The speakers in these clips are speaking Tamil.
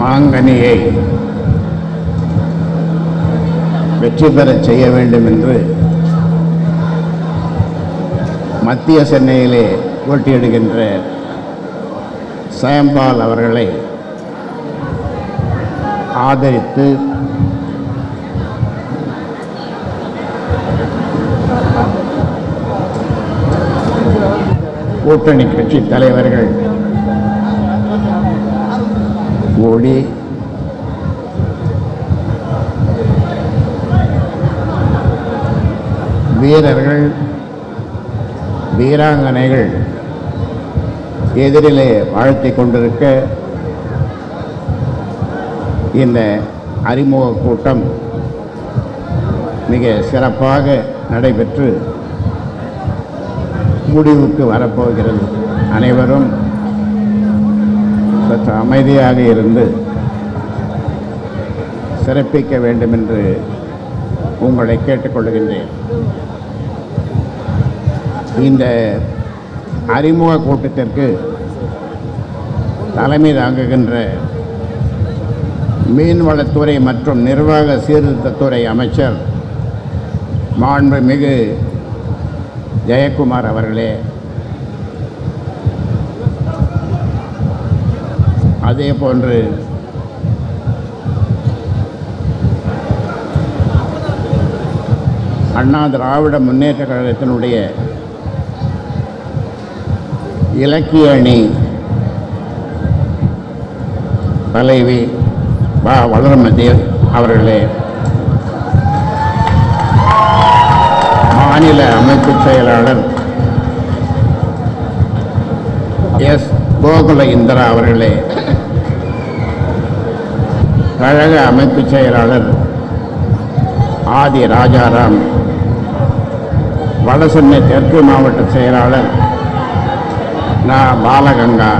மாங்கனியை வெற்றி பெறச் செய்ய வேண்டும் என்று மத்திய சென்னையிலே போட்டியிடுகின்ற சயம்பால் அவர்களை ஆதரித்து கூட்டணி கட்சி தலைவர்கள் ஓடி. வீரர்கள் வீராங்கனைகள் எதிரிலே வாழ்த்தி கொண்டிருக்க இந்த அறிமுக கூட்டம் மிக சிறப்பாக நடைபெற்று முடிவுக்கு வரப்போகிறது. அனைவரும் சற்று அமைதியாக இருந்து சிறப்பிக்க வேண்டும் என்று உங்களை கேட்டுக்கொள்கின்றேன். இந்த அறிமுக கூட்டத்திற்கு தலைமை தாங்குகின்ற மீன்வளத்துறை மற்றும் நிர்வாக சீர்திருத்தத்துறை அமைச்சர் மாண்புமிகு ஜெயக்குமார் அவர்களே அதே போன்று அண்ணா திராவிட முன்னேற்ற கழகத்தினுடைய இலக்கிய அணி தலைவி வா. வளர்மதி அவர்களே மாநில அமைப்பு செயலாளர் எஸ். கோகுல இந்திரா அவர்களே கழக அமைப்பு செயலாளர் ஆதி ராஜாராம் வடசென்னை தெற்கு மாவட்ட செயலாளர் நா. பாலகங்கா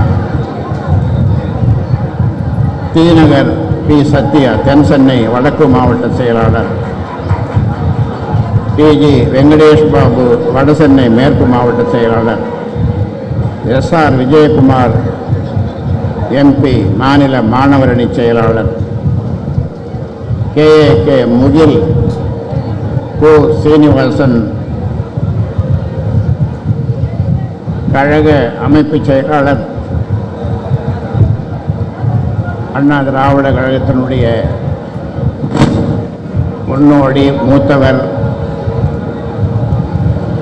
தீநகர் பி. சத்யா தென் சென்னை வடக்கு மாவட்ட செயலாளர் டிஜி வெங்கடேஷ் பாபு வடசென்னை மேற்கு மாவட்ட செயலாளர் எஸ்ஆர் விஜயகுமார் எம்பி மாநில மாணவரணி செயலாளர் கே. கே. முகில் கு. சீனிவாசன். கழக அமைப்பு செயலாளர் அண்ணா திராவிட கழகத்தினுடைய முன்னோடி மூத்தவர்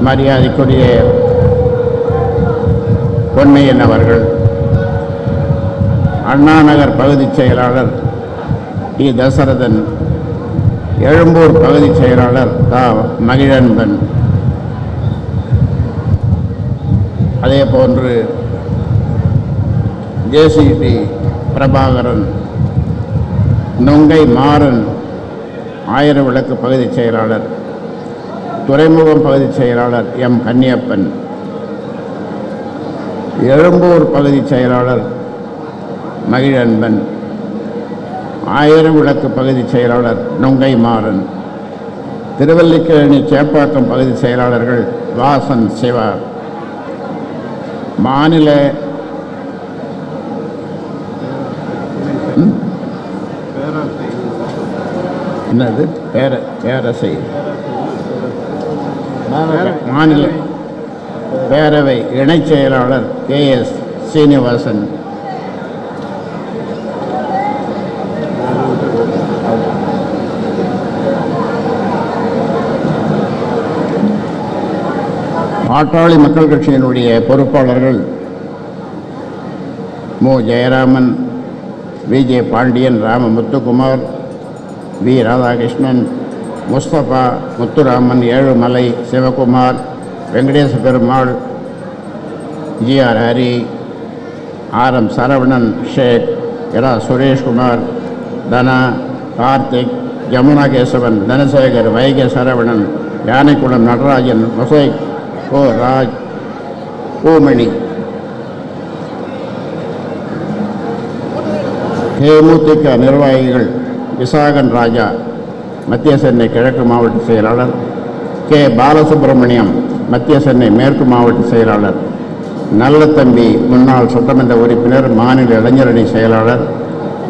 மரியாதைக்குரிய பொன்மையன் அவர்கள் அண்ணாநகர் பகுதி செயலாளர் இ தசரதன் எழும்பூர் பகுதி செயலாளர் தா மகிழன்பன். அதே போன்று ஜேசிபி பிரபாகரன் நொங்கை மாறன் ஆயிர விளக்கு பகுதி செயலாளர் துறைமுகம் பகுதி செயலாளர் எம். கன்னியப்பன். எழும்பூர் பகுதி செயலாளர் மகிழன்பன். ஆயிரம் விளக்கு பகுதி செயலாளர் நொங்கை மாறன் திருவல்லிக்கேணி சேப்பாக்கம் பகுதி செயலாளர்கள் வாசன் சிவா மாநில என்னது? பேர பேரசை மாநில. பேரவை இணைச் செயலாளர் கே எஸ் சீனிவாசன். பாட்டாளி மக்கள் கட்சியினுடைய பொறுப்பாளர்கள் மு. Jayaraman V. J. Pandian Rama Muthukumar V. Radhakrishnan Mustafa Muthuraman Ezhumalai Sivakumar Venkatesa Perumal G. R. Hari R. M. Saravanan Sheikh இரா. Sureshkumar Dhana Karthik Yamuna Kesavan Dhanasekar Vaigai Saravanan Yanaikulam Natarajan Mosaic O Raj. Poomani DMDK நிர்வாகிகள் விசாகன் ராஜா மத்திய சென்னை கிழக்கு மாவட்ட செயலாளர் கே. பாலசுப்ரமணியம் மத்திய சென்னை மேற்கு மாவட்ட செயலாளர் நல்லத்தம்பி முன்னாள் சட்டமன்ற உறுப்பினர் மாநில இளைஞரணி செயலாளர்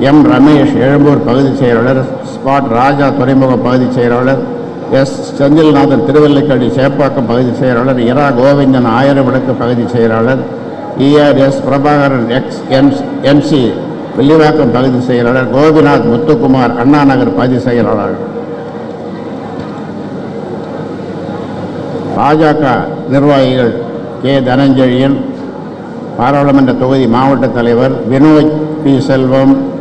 எம். ரமேஷ் எழும்பூர் பகுதி செயலாளர் ஸ்பாட் ராஜா துறைமுக பகுதி செயலாளர் எஸ் செந்தில்நாதன் திருவல்லிக்கடி சேப்பாக்கம் பகுதி செயலாளர் இரா கோவிந்தன் ஆயிரம் விளக்கு பகுதி செயலாளர் E R S Prabhakaran ex M MC Villivakkam பகுதி செயலாளர் கோபிநாத் முத்துக்குமார் அண்ணா நகர் பகுதி செயலாளர். பாஜக நிர்வாகிகள் கே. தனஞ்செழியன் பாராளுமன்ற தொகுதி மாவட்ட தலைவர் வினோத் பி. செல்வம்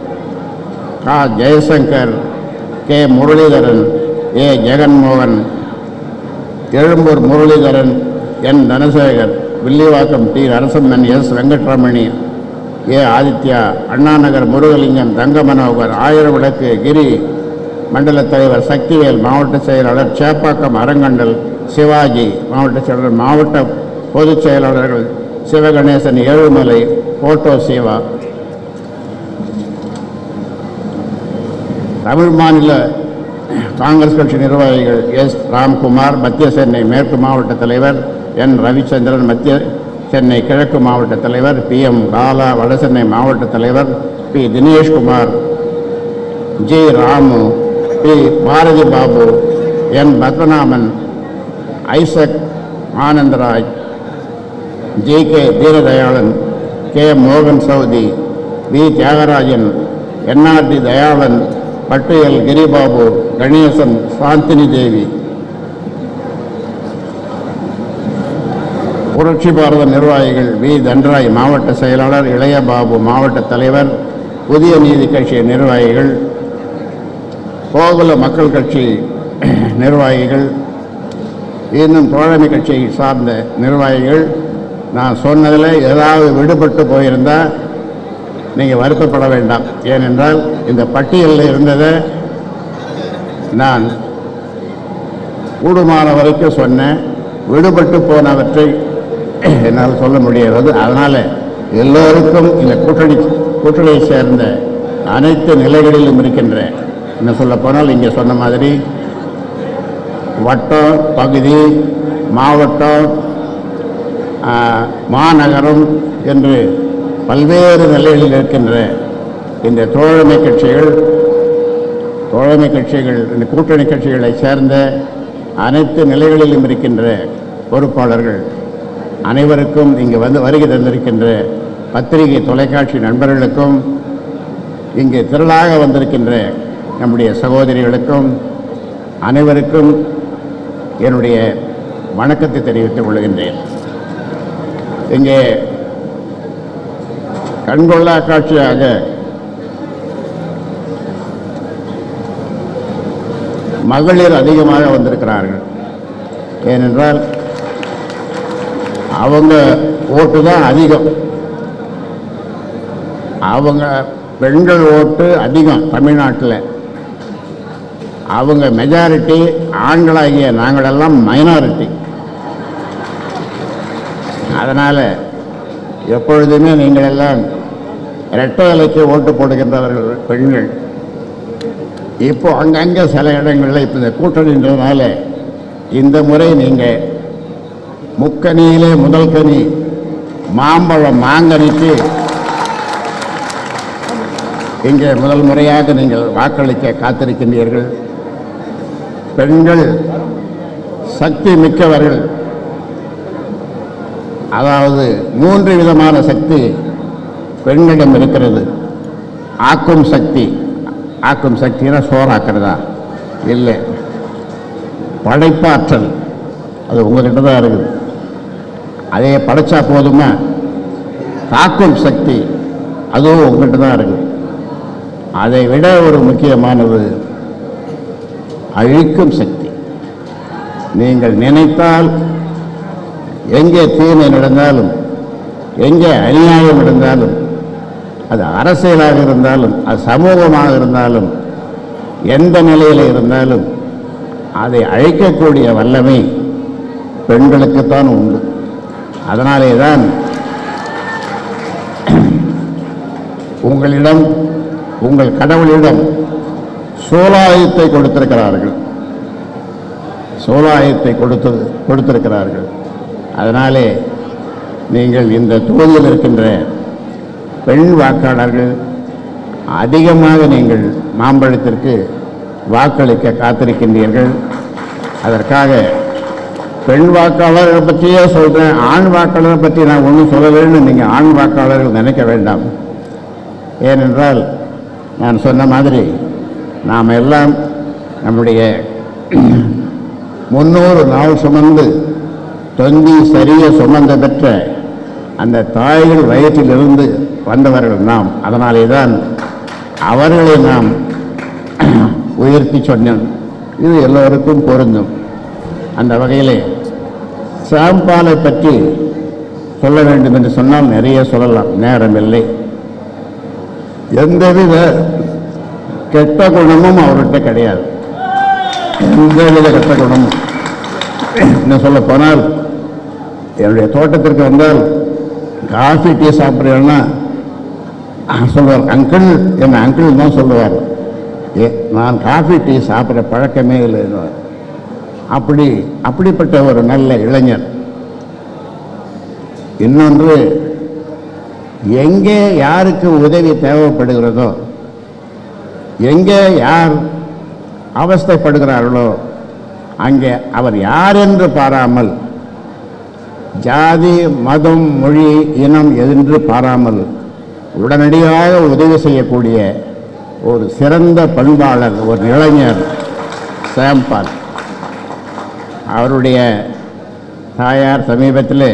கா. Jayashankar K. Muralidharan A Jaganmohan Egmore Muralidharan N Dhanasekar Villivakkam D Narasamman S Venkatramani A Aditya Annanagar Murugalingam Thanga Manohar ஆயிரம் விளக்கு கிரி மண்டல தலைவர் சக்திவேல் மாவட்ட செயலாளர் சேப்பாக்கம் அரங்கண்டல் சிவாஜி மாவட்ட செயலாளர் மாவட்ட பொதுச் செயலாளர்கள் சிவகணேசன் ஏழுமலை போட்டோ சிவா. தமிழ் மாநில காங்கிரஸ் கட்சி நிர்வாகிகள் எஸ். ராம்குமார் மத்திய சென்னை மேற்கு மாவட்ட தலைவர் என். ரவிச்சந்திரன் மத்திய சென்னை கிழக்கு மாவட்ட தலைவர் பி. எம். பாலா வடசென்னை மாவட்ட தலைவர் P. Dineshkumar G. Ramu P. Bharathi Babu N. Padmanabhan Isaac Anandaraj G. K. Dheeradayalan K. மோகன் Saudi V. Thiyagarajan NRT Dayalan L. Giribabu Ganesan Chandini Devi. Puratchi Bharatha நிர்வாகிகள் வி. தன்ராய் மாவட்ட செயலாளர் இளையபாபு மாவட்ட தலைவர் புதிய நீதி கட்சி நிர்வாகிகள் கோகுல மக்கள் கட்சி நிர்வாகிகள் இன்னும் தோழமை கட்சியை சார்ந்த நிர்வாகிகள் நான் சொன்னதில் ஏதாவது விடுபட்டு போயிருந்தால் நீங்கள் வருத்தப்பட வேண்டாம். ஏனென்றால் இந்த பட்டியலில் இருந்ததை நான் கூடுமான வரைக்கும் சொன்னேன் விடுபட்டு போனவற்றை என்னால் சொல்ல முடியாது அதனால் எல்லோருக்கும் இந்த கூட்டணி கூட்டணியை சேர்ந்த அனைத்து நிலைகளிலும் இருக்கின்ற என்ன சொல்ல போனால் இங்கே சொன்ன மாதிரி வட்டம் பகுதி மாவட்டம் மாநகரம் என்று பல்வேறு நிலைகளில் இருக்கின்ற இந்த தோழமை கட்சிகள் தோழமை கட்சிகள் இந்த கூட்டணி கட்சிகளை சேர்ந்த அனைத்து நிலைகளிலும் இருக்கின்ற பொறுப்பாளர்கள் அனைவருக்கும் இங்கே வந்து வருகை தந்திருக்கின்ற பத்திரிகை தொலைக்காட்சி நண்பர்களுக்கும் இங்கு திரளாக வந்திருக்கின்ற நம்முடைய சகோதரிகளுக்கும் அனைவருக்கும் என்னுடைய வணக்கத்தை தெரிவித்துக் கொள்கின்றேன். இங்கே கண்கொள்ளா காட்சியாக மகளிர் அதிகமாக வந்திருக்கிறார்கள். ஏனென்றால் அவங்க ஓட்டு தான் அதிகம். அவங்க பெண்கள் ஓட்டு அதிகம் தமிழ்நாட்டில். அவங்க மெஜாரிட்டி ஆண்களாகிய நாங்களெல்லாம் மைனாரிட்டி அதனால் எப்பொழுதுமே நீங்கள் எல்லாம் இரட்டை இலைக்கு ஓட்டு போடுகின்றவர்கள் பெண்கள். இப்போ அங்கங்கே சில இடங்களில் இப்போ இந்த கூட்டணின்றதுனால இந்த முறை நீங்கள் முக்கனியிலே முதல் கனி மாம்பழம் மாங்கனிக்கு இங்கே முதல் முறையாக நீங்கள் வாக்களிக்க காத்திருக்கின்றீர்கள். பெண்கள் சக்தி மிக்கவர்கள். அதாவது மூன்று விதமான சக்தி பெண்களிடம் இருக்கிறது. ஆக்கும் சக்தி. ஆக்கும் சக்தினா சோறாக்குறதா? இல்லை. படைப்பாற்றல். அது உங்ககிட்ட தான் இருக்குது. அதே படைச்சா போதுமா? காக்கும் சக்தி. அதுவும் உங்ககிட்ட தான் இருக்குது. அதை விட ஒரு முக்கியமானது அழிக்கும் சக்தி. நீங்கள் நினைத்தால் எங்கே தீமை நடந்தாலும் எங்கே அநியாயம் நடந்தாலும் அது அரசியலாக இருந்தாலும் அது சமூகமாக இருந்தாலும் எந்த நிலையில் இருந்தாலும் அதை அழைக்கக்கூடிய வல்லமை பெண்களுக்குத்தான் உண்டு. அதனாலே தான் உங்களிடம் உங்கள் கடவுளிடம் சோலாயத்தை கொடுத்திருக்கிறார்கள். சோலாயத்தை கொடுத்து கொடுத்திருக்கிறார்கள். அதனாலே நீங்கள் இந்த தொகுதியில் இருக்கின்ற பெண் வாக்காளர்கள் அதிகமாக நீங்கள் மாம்பழத்திற்கு வாக்களிக்க காத்திருக்கின்றீர்கள். அதற்காக பெண் வாக்காளர்களை பற்றியே சொல்கிறேன் ஆண் வாக்காளரை பற்றி நான் ஒன்றும் சொல்லலைன்னு நீங்கள் ஆண் வாக்காளர்கள் நினைக்க வேண்டாம். ஏனென்றால் நான் சொன்ன மாதிரி நாம் எல்லாம் நம்முடைய முன்னூறு நாள் சுமந்து தொந்தி சரிய சுமந்த பெற்ற அந்த தாய்கள் வயிற்றிலிருந்து வந்தவர்கள் நாம். அதனாலே தான் அவர்களை நாம் உயர்த்தி சொன்னோம். இது எல்லோருக்கும் பொருந்தும். அந்த வகையிலே சாம்பாலை பற்றி சொல்ல வேண்டும் என்று சொன்னால் நிறைய சொல்லலாம். நேரமில்லை எந்தவித கெட்ட குணமும் அவர்கிட்ட கிடையாது. எந்தவித கெட்ட குணமும். என்ன சொல்ல போனால் என்னுடைய தோட்டத்திற்கு வந்தால் காஃபி டீ சாப்பிட்றேன்னா சொல்லுவார் அங்கிள் என் அங்கிள் தான் சொல்லுவார். ஏ நான் காஃபி டீ சாப்பிட்ற பழக்கமே இல்லை அப்படி அப்படிப்பட்ட ஒரு நல்ல இளைஞர். இன்னொன்று எங்கே யாருக்கு உதவி தேவைப்படுகிறதோ எங்கே யார் அவஸ்தைப்படுகிறார்களோ அங்கே அவர் யார் என்று பாராமல் ஜாதி மதம் மொழி இனம் என்று பாராமல் உடனடியாக உதவி செய்யக்கூடிய ஒரு சிறந்த பண்பாளர் ஒரு இளைஞர் சாம்பால் அவருடைய தாயார் சமீபத்தில்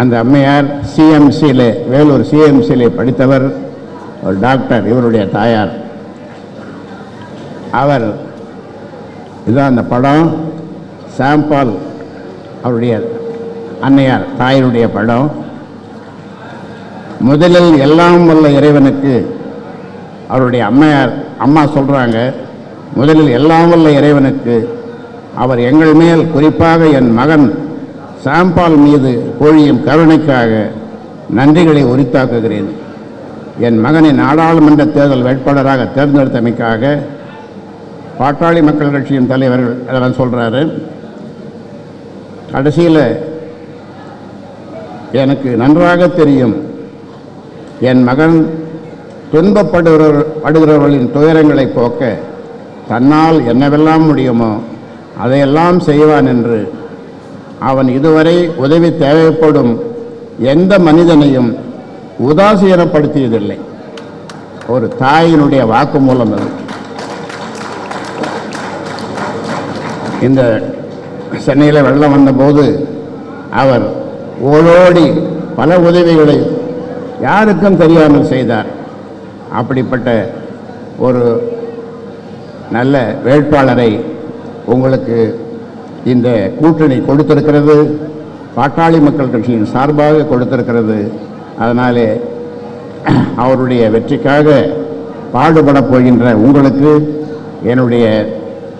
அந்த அம்மையார் சிஎம்சியில் வேலூர் சிஎம்சியில் படித்தவர் ஒரு டாக்டர் இவருடைய தாயார். அவர் இதுதான் அந்த படம் சாம்பால் அவருடைய அன்னையார் தாயினுடைய படம். முதலில் எல்லாம் வல்ல இறைவனுக்கு அவருடைய அம்மையார் அம்மா சொல்கிறாங்க முதலில் எல்லாம் வல்ல இறைவனுக்கு அவர் எங்கள் மேல் குறிப்பாக என் மகன் சாம்பால் மீது கோழியும் கருணைக்காக நன்றிகளை உரித்தாக்குகிறேன். என் மகனை நாடாளுமன்ற தேர்தல் வேட்பாளராக தேர்ந்தெடுத்தமைக்காக பாட்டாளி மக்கள் கட்சியின் தலைவர்கள் அதெல்லாம் சொல்கிறாரு கடைசியில் எனக்கு நன்றாக தெரியும் என் மகன் துன்பப்படுகிறவர் படுகிறவர்களின் துயரங்களை போக்க தன்னால் என்னவெல்லாம் முடியுமோ அதையெல்லாம் செய்வான் என்று அவன் இதுவரை உதவி தேவைப்படும் எந்த மனிதனையும் உதாசீனப்படுத்தியதில்லை. ஒரு தாயினுடைய வாக்குமூலம் அது. இந்த சென்னையில் வெள்ளம் வந்தபோது அவர் ஓடோடி பல உதவிகளை யாருக்கும் தெரியாமல் செய்தார். அப்படிப்பட்ட ஒரு நல்ல வேட்பாளரை உங்களுக்கு இந்த கூட்டணி கொடுத்திருக்கிறது. பாட்டாளி மக்கள் கட்சியின் சார்பாக கொடுத்திருக்கிறது. அதனாலே அவருடைய வெற்றிக்காக பாடுபடப் போகின்ற உங்களுக்கு என்னுடைய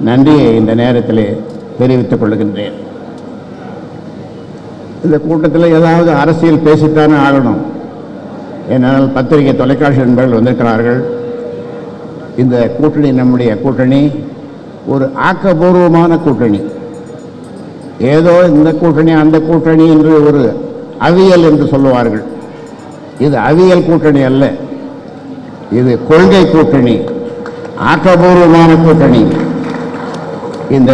நன்றியை இந்த நேரத்தில் தெரிவித்துக் கொள்கின்றேன். இந்த கூட்டத்தில் ஏதாவது அரசியல் பேசித்தானே ஆகணும். ஏனால் பத்திரிகை தொலைக்காட்சி நண்பர்கள் வந்திருக்கிறார்கள். இந்த கூட்டணி நம்முடைய கூட்டணி ஒரு ஆக்கபூர்வமான கூட்டணி. ஏதோ இந்த கூட்டணி அந்த கூட்டணி என்று ஒரு அவியல் என்று சொல்லுவார்கள். இது அவியல் கூட்டணி அல்ல. இது கொள்கை கூட்டணி ஆக்கபூர்வமான கூட்டணி. இந்த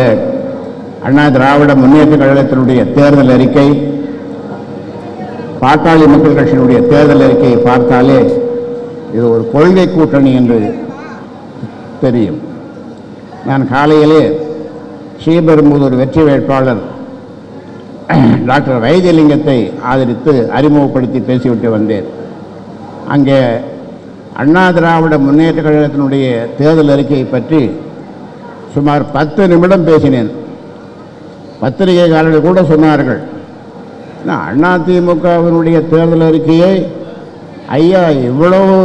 அண்ணா திராவிட முன்னேற்ற கழகத்தினுடைய தேர்தல் அறிக்கை பாட்டாளி மக்கள் கட்சியினுடைய தேர்தல் அறிக்கையை பார்த்தாலே இது ஒரு கொள்கை கூட்டணி என்று தெரியும். நான் காலையிலே ஸ்ரீபெரும்புதூர் வெற்றி வேட்பாளர் டாக்டர் வைத்தியலிங்கத்தை ஆதரித்து அறிமுகப்படுத்தி பேசிவிட்டு வந்தேன். அங்கே அண்ணா திராவிட முன்னேற்ற கழகத்தினுடைய தேர்தல் அறிக்கையை பற்றி சுமார் பத்து நிமிடம் பேசினேன். பத்திரிகைக்காரர்கள் கூட சொன்னார்கள். அண்ணா திமுகவினுடைய தேர்தல் அறிக்கையை ஐயா இவ்வளவு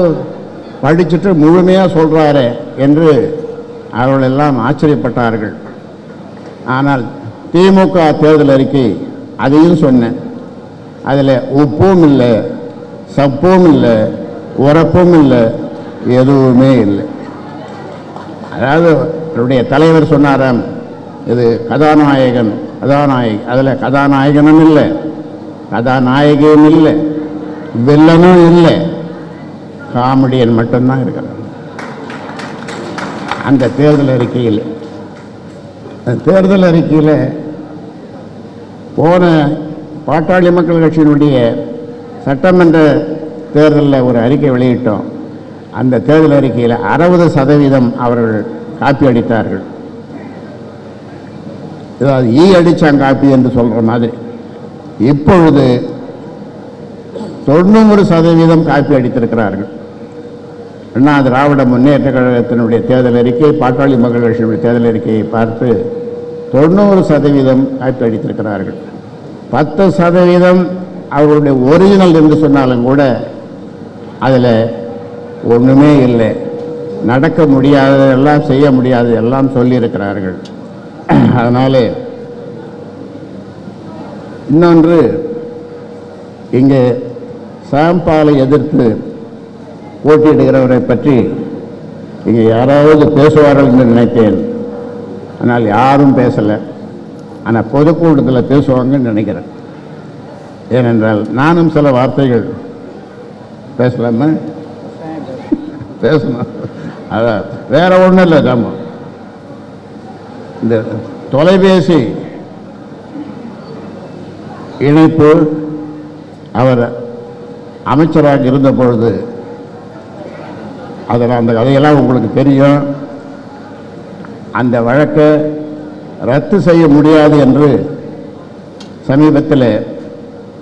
படிச்சுட்டு முழுமையாக சொல்கிறாரே என்று அவர்களெல்லாம் ஆச்சரியப்பட்டார்கள். ஆனால் திமுக தேர்தல் அறிக்கை அதையும் சொன்னேன். அதில் உப்பும் இல்லை சப்பும் இல்லை உரப்பும் இல்லை எதுவுமே இல்லை. அதாவது அவருடைய தலைவர் சொன்னாராம் இது கதாநாயகன் கதாநாயகி அதில் கதாநாயகனும் இல்லை. கதாநாயகியும் இல்லை வில்லனும் இல்லை. காமெடியன் மட்டும்தான் இருக்கிறான். அந்த தேர்தல் அறிக்கையில் தேர்தல் அறிக்கையில் போன பாட்டாளி மக்கள் கட்சியினுடைய சட்டமன்ற தேர்தலில் ஒரு அறிக்கை வெளியிட்டோம். அந்த தேர்தல் அறிக்கையில் அறுபது சதவீதம் அவர்கள் காப்பி அடித்தார்கள். அதாவது ஈ அடித்தான் காப்பி என்று சொல்கிற மாதிரி. இப்பொழுது தொண்ணூறு சதவீதம் காப்பி அடித்திருக்கிறார்கள். அண்ணா திராவிட முன்னேற்ற கழகத்தினுடைய தேர்தல் அறிக்கை பாட்டாளி மக்கள் கட்சியினுடைய தேர்தல் அறிக்கையை பார்த்து தொண்ணூறு சதவீதம் காப்பி அடித்திருக்கிறார்கள். பத்து சதவீதம் அவர்களுடைய ஒரிஜினல் என்று சொன்னாலும் கூட அதில் ஒன்றுமே இல்லை. நடக்க முடியாததெல்லாம் செய்ய முடியாது எல்லாம் சொல்லியிருக்கிறார்கள். அதனாலே இன்னொன்று இங்கே சாம்பாலை எதிர்த்து போட்டியிடுகிறவரை பற்றி இங்கே யாராவது பேசுவார்கள் என்று நினைத்தேன். ஆனால் யாரும் பேசலை. ஆனால் பொதுக்கூட்டத்தில் பேசுவாங்கன்னு நினைக்கிறேன். ஏனென்றால் நானும் சில வார்த்தைகள் பேசலாமா? பேசணும். அதான் வேற ஒன்றும் இல்லை நம்ம இந்த தொலைபேசி இணைப்பு அவர் அமைச்சராக இருந்த பொழுது அதில் அந்த கதையெல்லாம் உங்களுக்கு தெரியும். அந்த வழக்கை ரத்து செய்ய முடியாது என்று சமீபத்தில்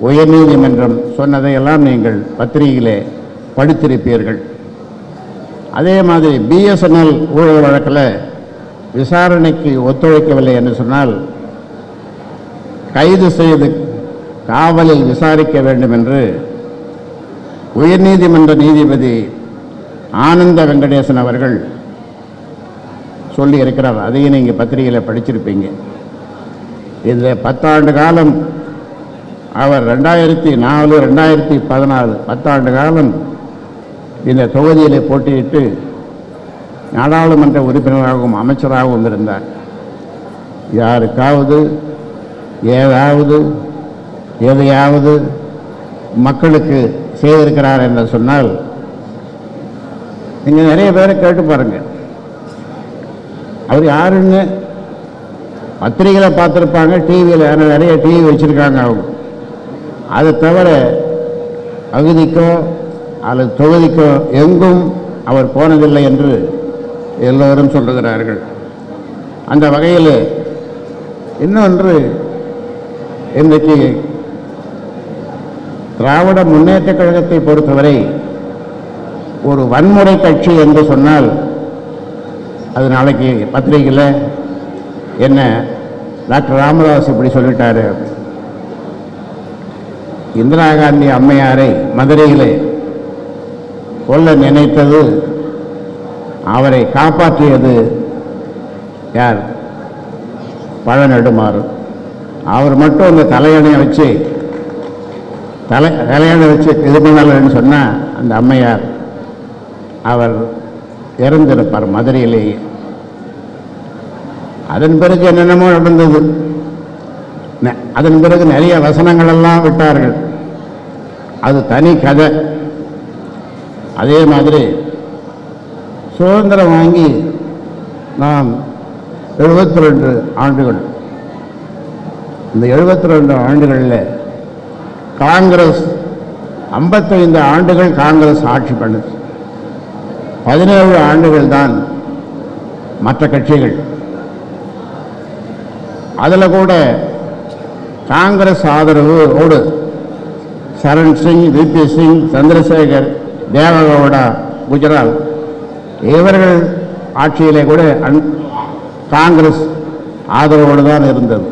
உயர்நீதிமன்றம் சொன்னதையெல்லாம் நீங்கள் பத்திரிகையிலே படித்திருப்பீர்கள். அதே மாதிரி பிஎஸ்என்எல் ஊழல் வழக்கில் விசாரணைக்கு ஒத்துழைக்கவில்லை என்று சொன்னால் கைது செய்து காவலில் விசாரிக்க வேண்டும் என்று உயர்நீதிமன்ற நீதிபதி ஆனந்த வெங்கடேசன் அவர்கள் சொல்லி இருக்கிறார் அதையும் நீங்கள் பத்திரிகையில் படிச்சிருப்பீங்க. இதில் பத்தாண்டு காலம் அவர் ரெண்டாயிரத்தி நாலு ரெண்டாயிரத்தி பதினாலு பத்தாண்டு காலம் இந்த தொகுதியில் போட்டியிட்டு நாடாளுமன்ற உறுப்பினராகவும் அமைச்சராகவும் இருந்தார். யாருக்காவது ஏதாவது எதையாவது மக்களுக்கு செய்திருக்கிறார் என்று சொன்னால் நீங்கள் நிறைய பேரை கேட்டு பாருங்கள் அவர் யாருன்னு பத்திரிகையில் பார்த்துருப்பாங்க டிவியில் நிறைய டிவி வச்சுருக்காங்க அவங்க. அதை தவிர பகுதிக்கோ அல்லது தொகுதிக்கோ எங்கும் அவர் போனதில்லை என்று எல்லோரும் சொல்லுகிறார்கள். அந்த வகையில் இன்னொன்று இன்றைக்கு திராவிட முன்னேற்ற கழகத்தை பொறுத்தவரை ஒரு வன்முறை கட்சி என்று சொன்னால் அது நாளைக்கு பத்திரிகையில் என்ன டாக்டர் ராமதாஸ் இப்படி சொல்லிட்டாரு. இந்திரா காந்தி அம்மையாரை மதுரையிலே கொல்ல நினைத்தது அவரை காப்பாற்றியது யார்? பழநெடுமாறு. அவர் மட்டும் இந்த தலையணையை வச்சு தலை தலையணை வச்சு இது பண்ணலன்னு சொன்னால் அந்த அம்மையார் அவர் இறந்திருப்பார் மதுரையிலேயே அதன் பிறகு என்னென்னமோ நடந்தது. ந- அதன் பிறகு நிறைய வசனங்களெல்லாம் விட்டார்கள். அது தனி கதை. அதே மாதிரி சுதந்திரம் வாங்கி நாம் எழுபத்தி ரெண்டு ஆண்டுகள் இந்த எழுபத்தி ரெண்டு ஆண்டுகளில் காங்கிரஸ் ஐம்பத்தைந்து ஆண்டுகள் காங்கிரஸ் ஆட்சி பண்ணுச்சு பதினேழு ஆண்டுகள் தான் மற்ற கட்சிகள். அதில் கூட காங்கிரஸ் ஆதரவு ஓடு சரண் சிங் விபி சிங் சந்திரசேகர் தேவகவுடா குஜரால் இவர்கள் ஆட்சியிலே கூட அன்- காங்கிரஸ் ஆதரவோடு தான் இருந்தது.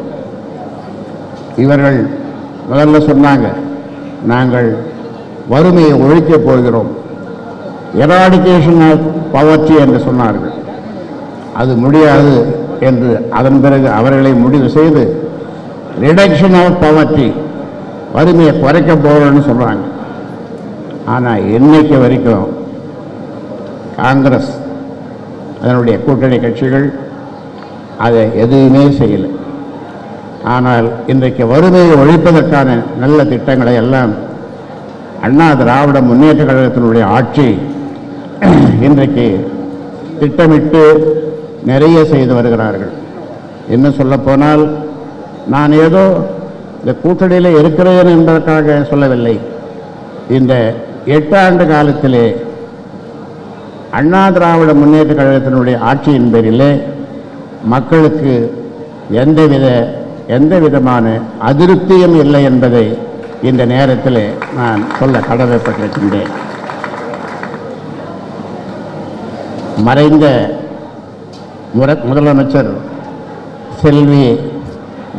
இவர்கள் முதல்ல சொன்னாங்க நாங்கள் வறுமையை ஒழிக்கப் போகிறோம். எராடிகேஷன் ஆஃப் பவர்ட்டி என்று சொன்னார்கள். அது முடியாது என்று அதன் பிறகு அவர்களை முடிவு செய்து ரிடக்ஷன் ஆஃப் பவர்ட்டி வறுமையை குறைக்க போகிறோம்னு சொல்கிறாங்க ஆனால் இன்னைக்கு வரைக்கும் காங்கிரஸ் அதனுடைய கூட்டணி கட்சிகள் அதை எதுவுமே செய்யலை. ஆனால் இன்றைக்கு வறுமையை ஒழிப்பதற்கான நல்ல திட்டங்களை எல்லாம் அண்ணா திராவிட முன்னேற்ற கழகத்தினுடைய ஆட்சி இன்றைக்கு திட்டமிட்டு நிறைய செய்து வருகிறார்கள். என்ன சொல்லப்போனால் நான் ஏதோ இந்த கூட்டணியில் இருக்கிறேன் என்பதற்காக சொல்லவில்லை. இந்த எட்டு ஆண்டு காலத்திலே அண்ணா திராவிட முன்னேற்ற கழகத்தினுடைய ஆட்சியின் பேரிலே மக்களுக்கு எந்தவித எந்த விதமான அதிருப்தியும் இல்லை என்பதை இந்த நேரத்தில் நான் சொல்ல கடமைப்பட்டிருக்கின்றேன். மறைந்த முர முதலமைச்சர் செல்வி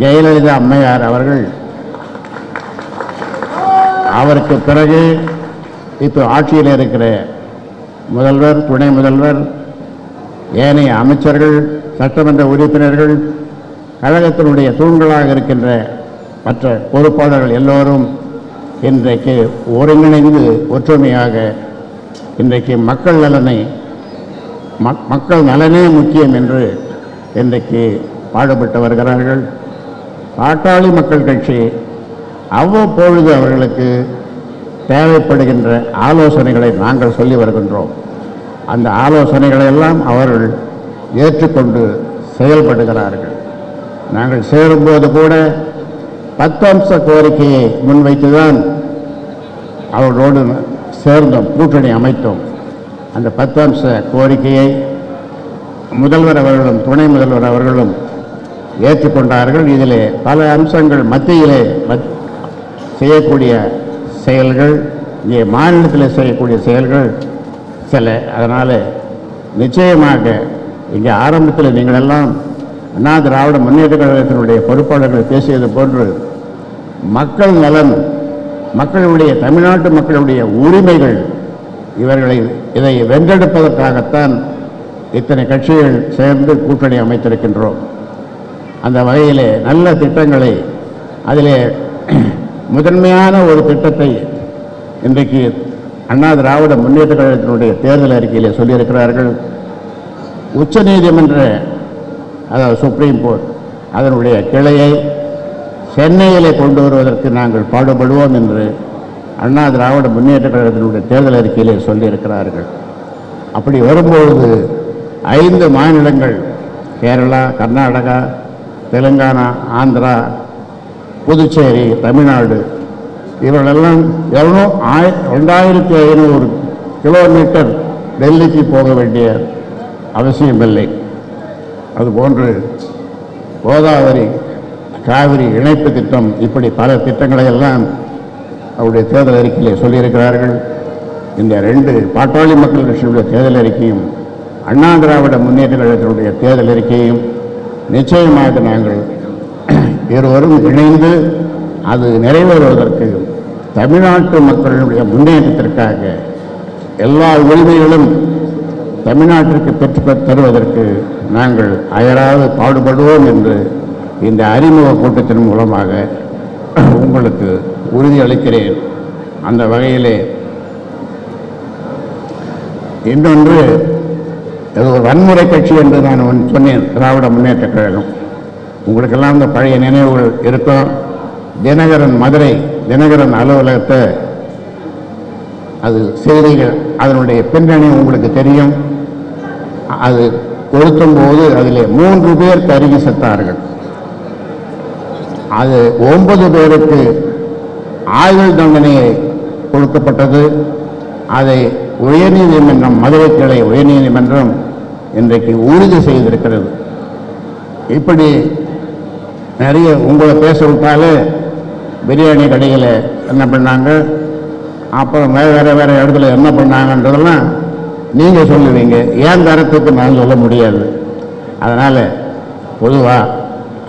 ஜெயலலிதா அம்மையார் அவர்கள் அவருக்கு பிறகு இப்போ ஆட்சியில் இருக்கிற முதல்வர் துணை முதல்வர் ஏனைய அமைச்சர்கள் சட்டமன்ற உறுப்பினர்கள் கழகத்தினுடைய தூண்களாக இருக்கின்ற மற்ற பொறுப்பாளர்கள் எல்லோரும் இன்றைக்கு ஒருங்கிணைந்து ஒற்றுமையாக இன்றைக்கு மக்கள் நலனை மக்- மக்கள் நலனே முக்கியம் என்று இன்றைக்கு பாடுபட்டு வருகிறார்கள். பாட்டாளி மக்கள் கட்சி அவ்வப்பொழுது அவர்களுக்கு தேவைப்படுகின்ற ஆலோசனைகளை நாங்கள் சொல்லி வருகின்றோம். அந்த ஆலோசனைகளை எல்லாம் அவர்கள் ஏற்றுக்கொண்டு செயல்படுகிறார்கள். நாங்கள் சேரும்போது கூட பத்து அம்ச கோரிக்கையை முன்வைத்துதான் அவர்களோடு சேர்ந்தோம் கூட்டணி அமைத்தோம். அந்த பத்து அம்ச கோரிக்கையை முதல்வர் அவர்களும் துணை முதல்வர் அவர்களும் ஏற்றுக்கொண்டார்கள். இதிலே பல அம்சங்கள் மத்தியிலே செய்யக்கூடிய செயல்கள் இங்கே மாநிலத்தில் செய்யக்கூடிய செயல்கள் சில. அதனால் நிச்சயமாக இங்கே ஆரம்பத்தில் நீங்களெல்லாம் அண்ணா திராவிட முன்னேற்ற கழகத்தினுடைய பொறுப்பாளர்கள் பேசியது போன்று மக்கள் நலன் மக்களுடைய தமிழ்நாட்டு மக்களுடைய உரிமைகள் இவர்களை இதை வென்றெடுப்பதற்காகத்தான் இத்தனை கட்சிகள் சேர்ந்து கூட்டணி அமைத்திருக்கின்றோம். அந்த வகையிலே நல்ல திட்டங்களை அதிலே முதன்மையான ஒரு திட்டத்தை இன்றைக்கு அண்ணா திராவிட முன்னேற்ற கழகத்தினுடைய தேர்தல் அறிக்கையிலே சொல்லியிருக்கிறார்கள். உச்சநீதிமன்ற அதாவது சுப்ரீம் கோர்ட் அதனுடைய கிளையை சென்னையிலே கொண்டு வருவதற்கு நாங்கள் பாடுபடுவோம் என்று அண்ணா திராவிட முன்னேற்ற கழகத்தினுடைய தேர்தல் அறிக்கையிலே சொல்லியிருக்கிறார்கள். அப்படி வரும்பொழுது ஐந்து மாநிலங்கள் கேரளா கர்நாடகா தெலுங்கானா ஆந்திரா புதுச்சேரி தமிழ்நாடு இவர்களெல்லாம் எவ்வளோ ஆய் ரெண்டாயிரத்தி ஐநூறு கிலோமீட்டர் டெல்லிக்கு போக வேண்டிய அவசியமில்லை. அதுபோன்று கோதாவரி காவிரி இணைப்பு திட்டம் இப்படி பல திட்டங்களை எல்லாம் அவருடைய தேர்தல் அறிக்கையிலே சொல்லியிருக்கிறார்கள். இந்த ரெண்டு பாட்டாளி மக்கள் கட்சியுடைய தேர்தல் அறிக்கையும் அண்ணா திராவிட முன்னேற்ற கழகத்தினுடைய தேர்தல் அறிக்கையும் நிச்சயமாக நாங்கள் இருவரும் இணைந்து அது நிறைவேறுவதற்கு தமிழ்நாட்டு மக்களுடைய முன்னேற்றத்திற்காக எல்லா உரிமைகளும் தமிழ்நாட்டிற்கு பெற்று தருவதற்கு நாங்கள் அயராது பாடுபடுவோம் என்று இந்த அறிமுக கூட்டத்தின் மூலமாக உங்களுக்கு உறுதியளிக்கிறேன் அந்த வகையிலே இன்னொன்று இது ஒரு வன்முறை கட்சி என்று நான் சொன்னேன் திராவிட முன்னேற்ற கழகம். உங்களுக்கெல்லாம் இந்த பழைய நினைவுகள் இருக்கும் தினகரன் மதுரை தினகரன் அலுவலகத்தை அது செய்திகள் அதனுடைய பின்னணி உங்களுக்கு தெரியும். அது கொளுத்தும் போது அதில் மூன்று பேர் கருகி செத்தார்கள். அது ஒன்பது பேருக்கு ஆயுள் தண்டனையை கொடுக்கப்பட்டது. அதை உயர்நீதிமன்றம் மதுரை கிளை உயர்நீதிமன்றம் இன்றைக்கு உறுதி செய்திருக்கிறது. இப்படி நிறைய உங்களை பேச விட்டாலே பிரியாணி கடையில் என்ன பண்ணாங்க? அப்புறம் வேறு வேறு வேறு இடத்துல என்ன பண்ணாங்கன்றதெல்லாம் நீங்கள் சொல்லுவீங்க. ஏன் தரத்துக்கு நான் சொல்ல முடியாது? அதனால் பொதுவாக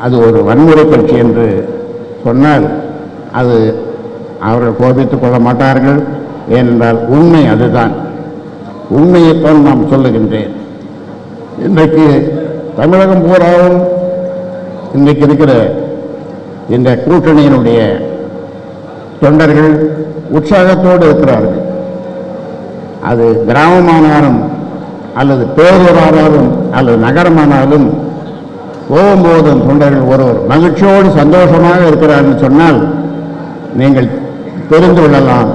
அது ஒரு வன்முறை கட்சி என்று சொன்னால் அது அவர்கள் கோபித்துக் கொள்ள மாட்டார்கள். ஏனென்றால் உண்மை அதுதான். உண்மையைத்தான் நாம் சொல்லுகின்றேன். இன்றைக்கு தமிழகம் பூராவும் இன்றைக்கு இருக்கிற இந்த கூட்டணியினுடைய தொண்டர்கள் உற்சாகத்தோடு இருக்கிறார்கள். அது கிராமமானாலும் அல்லது பேரூரானாலும் அல்லது நகரமானாலும் போகும்போதும் தொண்டர்கள் ஒருவர் மகிழ்ச்சியோடு சந்தோஷமாக இருக்கிறார்கள் சொன்னால் நீங்கள் தெரிந்து கொள்ளலாம்.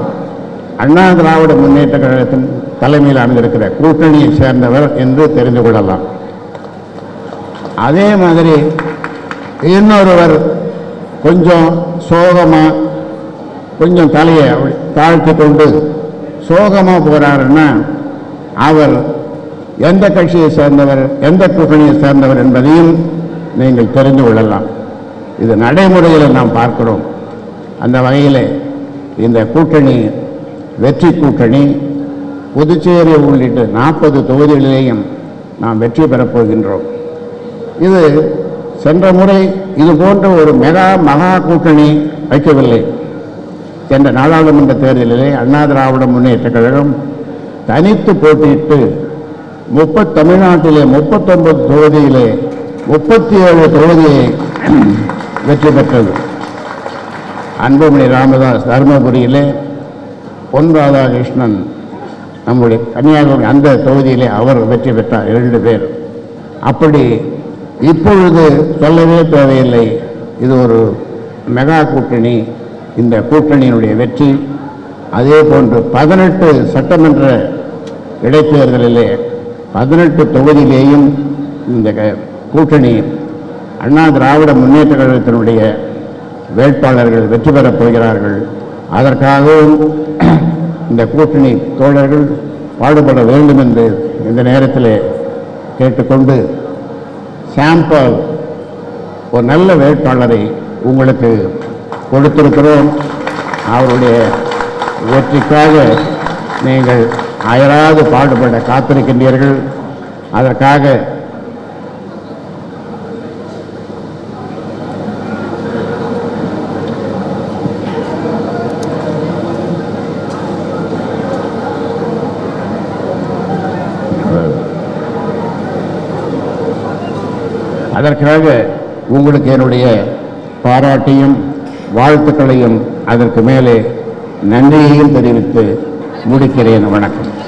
அண்ணா திராவிட முன்னேற்ற கழகத்தின் தலைமையில் அமைந்திருக்கிற கூட்டணியை சேர்ந்தவர் என்று தெரிந்து கொள்ளலாம். அதே மாதிரி இன்னொருவர் கொஞ்சம் சோகமாக கொஞ்சம் தலையை தாழ்த்தி கொண்டு சோகமாக போகிறாருன்னா அவர் எந்த கட்சியை சேர்ந்தவர் எந்த கூட்டணியை சேர்ந்தவர் என்பதையும் நீங்கள் தெரிந்து கொள்ளலாம். இது நடைமுறையில் நாம் பார்க்கிறோம். அந்த வகையில் இந்த கூட்டணி வெற்றி கூட்டணி புதுச்சேரி உள்ளிட்ட நாற்பது தொகுதிகளிலேயும் நாம் வெற்றி பெறப்போகின்றோம் இது சென்ற முறை இது போன்ற ஒரு மெகா மகா கூட்டணி வைக்கவில்லை. சென்ற நாடாளுமன்ற தேர்தலிலே அண்ணா திராவிட முன்னேற்ற கழகம் தனித்து போட்டியிட்டு முப்பத் தமிழ்நாட்டிலே முப்பத்தொன்பது தொகுதியிலே முப்பத்தி ஏழு தொகுதியை வெற்றி பெற்றது. அன்புமணி ராமதாஸ் தருமபுரியிலே பொன் ராதாகிருஷ்ணன் நம்முடைய கன்னியாகுமரி அந்த தொகுதியிலே அவர் வெற்றி பெற்றார் இரண்டு பேர். அப்படி இப்பொழுது சொல்லவே தேவையில்லை. இது ஒரு மெகா கூட்டணி. இந்த கூட்டணியினுடைய வெற்றி. அதே போன்று பதினெட்டு சட்டமன்ற இடைத்தேர்தலிலே பதினெட்டு தொகுதியிலேயும் இந்த கூட்டணி அண்ணா திராவிட முன்னேற்ற கழகத்தினுடைய வேட்பாளர்கள் வெற்றி பெறப் போகிறார்கள். அதற்காகவும் இந்த கூட்டணி தோழர்கள் பாடுபட வேண்டும் என்று இந்த நேரத்தில் கேட்டுக்கொண்டு சாம்பல் ஒரு நல்ல வேட்பாளரை உங்களுக்கு கொடுத்திருக்கிறோம். அவருடைய வெற்றிக்காக நீங்கள் அயராது பாடுபட காத்திருக்கின்றீர்கள். அதற்காக அதற்காக உங்களுக்கு என்னுடைய பாராட்டையும் வாழ்த்துக்களையும் அதற்கு மேலே நன்றியையும் தெரிவித்து முடிக்கிறேன். வணக்கம்.